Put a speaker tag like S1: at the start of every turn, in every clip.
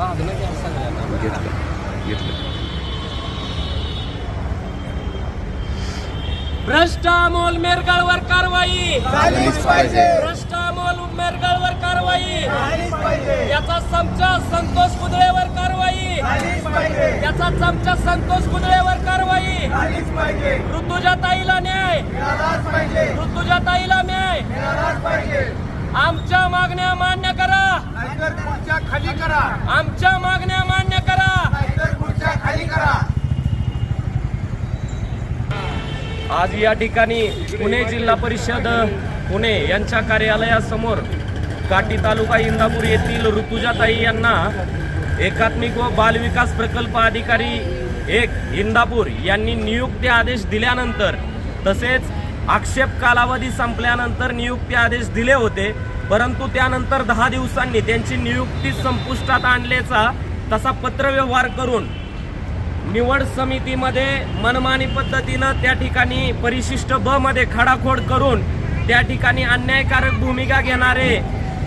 S1: भ्रष्टामोल घ्या सगळ्यांना.
S2: मेरगळवर कारवाई.
S1: भ्रष्टामोल अमोल मेरगळवर कारवाई. याचा चमचा संतोष कुदळेवर कारवाई. याचा चमचा संतोष कुदळेवर कारवाई. ऋतुजाताईला न्याय. ऋतुजाताईला न्याय. आमच्या मागण्या मान्य कर.
S2: खाली करा.
S1: आमच्या मागण्या मान्य करा.
S2: खुर्च्या खाली करा.
S1: आज या ठिकाणी पुणे जिल्हा परिषद पुणे यांच्या कार्यालयासमोर काटी तालुका इंदापूर येथील ऋतुजाताई यांना एकात्मिक व बालविकास प्रकल्प अधिकारी एक इंदापूर यांनी नियुक्ती आदेश दिल्यानंतर तसेच आक्षेप कालावधी संपल्यानंतर नियुक्ती आदेश दिले होते परंतु त्यानंतर दहा दिवसांनी त्यांची नियुक्ती संपुष्टात आणल्याचा तसा पत्रव्यवहार करून निवड समितीमध्ये मनमानी पद्धतीनं त्या ठिकाणी परिशिष्ट ब मध्ये खडाखोड करून त्या ठिकाणी अन्यायकारक भूमिका घेणारे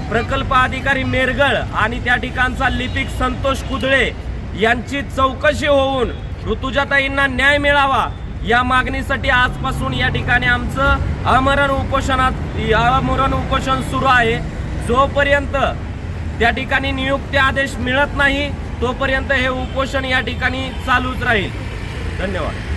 S1: प्रकल्प अधिकारी मेरगळ आणि त्या ठिकाणचा लिपिक संतोष कुदळे यांची चौकशी होऊन ऋतुजाताईंना न्याय मिळावा या मागणीसाठी आजपासून या ठिकाणी आमचं आमरण उपोषणात आमरण उपोषण सुरू आहे. जोपर्यंत त्या ठिकाणी नियुक्ती आदेश मिळत नाही तोपर्यंत हे उपोषण या ठिकाणी चालूच राहील. धन्यवाद.